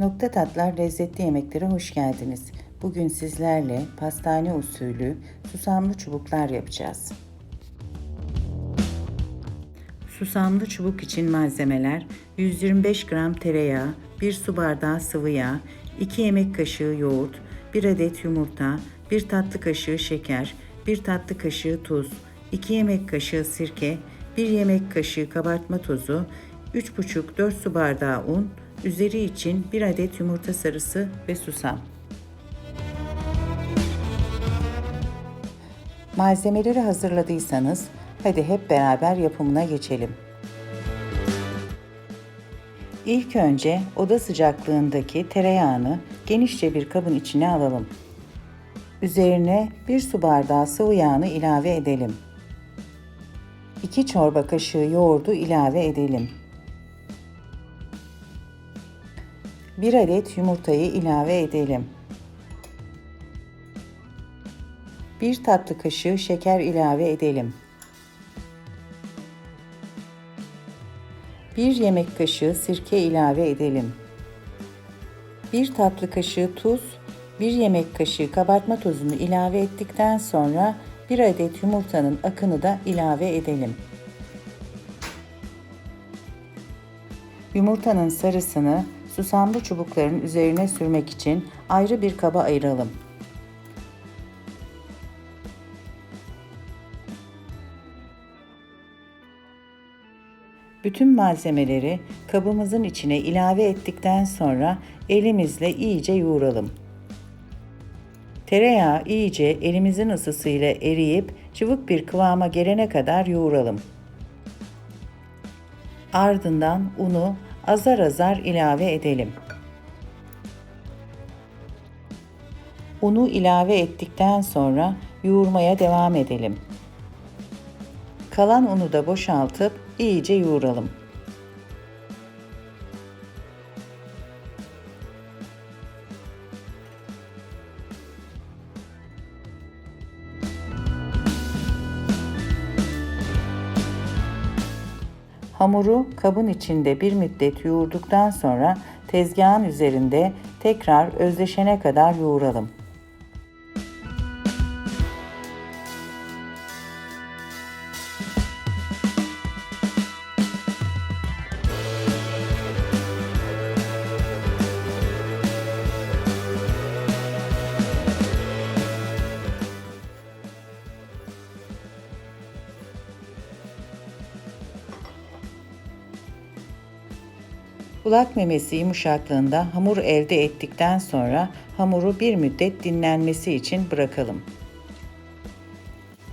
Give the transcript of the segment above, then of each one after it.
Nokta Tatlar lezzetli yemeklere hoş geldiniz. Bugün sizlerle pastane usulü susamlı çubuklar yapacağız. Susamlı çubuk için malzemeler 125 gram tereyağı, 1 su bardağı sıvı yağ, 2 yemek kaşığı yoğurt, 1 adet yumurta, 1 tatlı kaşığı şeker, 1 tatlı kaşığı tuz, 2 yemek kaşığı sirke, 1 yemek kaşığı kabartma tozu, 3,5-4 su bardağı un, üzeri için 1 adet yumurta sarısı ve susam. Malzemeleri hazırladıysanız hadi hep beraber yapımına geçelim. İlk önce oda sıcaklığındaki tereyağını genişçe bir kabın içine alalım. Üzerine 1 su bardağı sıvı yağını ilave edelim. 2 çorba kaşığı yoğurdu ilave edelim. 1 adet yumurtayı ilave edelim. 1 tatlı kaşığı şeker ilave edelim. 1 yemek kaşığı sirke ilave edelim. 1 tatlı kaşığı tuz, 1 yemek kaşığı kabartma tozunu ilave ettikten sonra 1 adet yumurtanın akını da ilave edelim. Yumurtanın sarısını susamlı çubukların üzerine sürmek için ayrı bir kaba ayıralım. Bütün malzemeleri kabımızın içine ilave ettikten sonra elimizle iyice yoğuralım. Tereyağı iyice elimizin ısısıyla eriyip cıvık bir kıvama gelene kadar yoğuralım. Ardından unu azar azar ilave edelim. Unu ilave ettikten sonra yoğurmaya devam edelim. Kalan unu da boşaltıp iyice yoğuralım. Hamuru kabın içinde bir müddet yoğurduktan sonra tezgahın üzerinde tekrar özleşene kadar yoğuralım. Kulak memesi yumuşaklığında hamur elde ettikten sonra hamuru bir müddet dinlenmesi için bırakalım.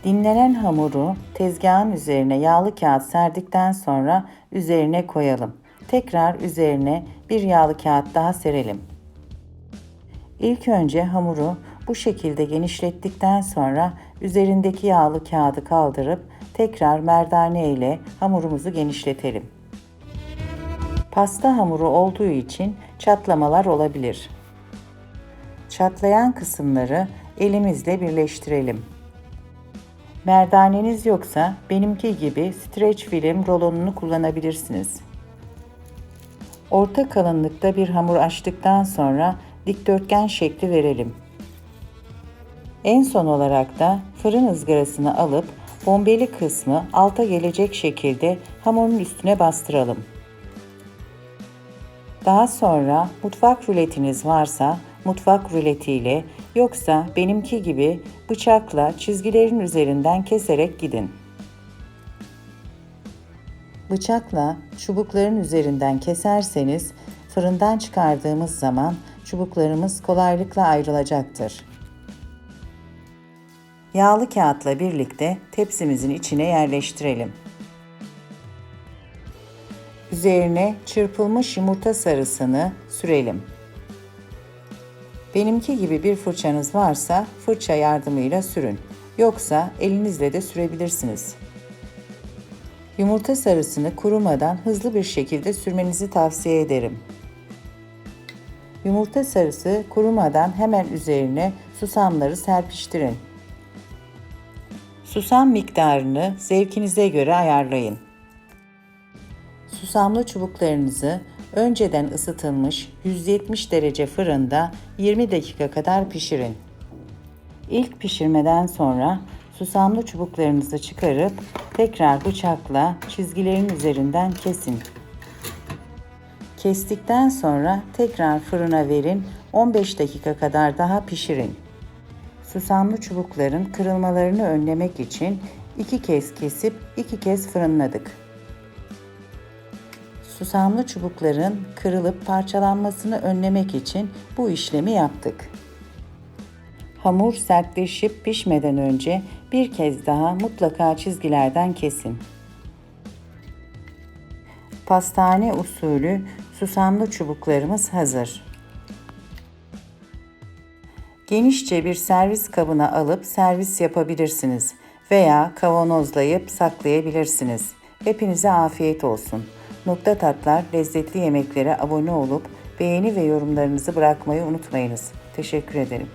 Dinlenen hamuru tezgahın üzerine yağlı kağıt serdikten sonra üzerine koyalım. Tekrar üzerine bir yağlı kağıt daha serelim. İlk önce hamuru bu şekilde genişlettikten sonra üzerindeki yağlı kağıdı kaldırıp tekrar merdane ile hamurumuzu genişletelim. Pasta hamuru olduğu için çatlamalar olabilir. Çatlayan kısımları elimizle birleştirelim. Merdaneniz yoksa benimki gibi streç film rolonunu kullanabilirsiniz. Orta kalınlıkta bir hamur açtıktan sonra dikdörtgen şekli verelim. En son olarak da fırın ızgarasını alıp bombeli kısmı alta gelecek şekilde hamurun üstüne bastıralım. Daha sonra mutfak ruletiniz varsa mutfak ruletiyle yoksa benimki gibi bıçakla çizgilerin üzerinden keserek gidin. Bıçakla çubukların üzerinden keserseniz fırından çıkardığımız zaman çubuklarımız kolaylıkla ayrılacaktır. Yağlı kağıtla birlikte tepsimizin içine yerleştirelim. Üzerine çırpılmış yumurta sarısını sürelim. Benimki gibi bir fırçanız varsa fırça yardımıyla sürün. Yoksa elinizle de sürebilirsiniz. Yumurta sarısını kurumadan hızlı bir şekilde sürmenizi tavsiye ederim. Yumurta sarısı kurumadan hemen üzerine susamları serpiştirin. Susam miktarını zevkinize göre ayarlayın. Susamlı çubuklarınızı Önceden ısıtılmış 170 derece fırında 20 dakika kadar pişirin. İlk pişirmeden sonra susamlı çubuklarınızı çıkarıp tekrar bıçakla çizgilerin üzerinden kesin. Kestikten sonra tekrar fırına verin 15 dakika kadar daha pişirin. Susamlı çubukların kırılmalarını önlemek için iki kez kesip iki kez fırınladık. Susamlı çubukların kırılıp parçalanmasını önlemek için bu işlemi yaptık. Hamur sertleşip pişmeden önce bir kez daha mutlaka çizgilerden kesin. Pastane usulü susamlı çubuklarımız hazır. Genişçe bir servis kabına alıp servis yapabilirsiniz veya kavanozlayıp saklayabilirsiniz. Hepinize afiyet olsun. Nokta Tatlar lezzetli yemeklere abone olup beğeni ve yorumlarınızı bırakmayı unutmayınız. Teşekkür ederim.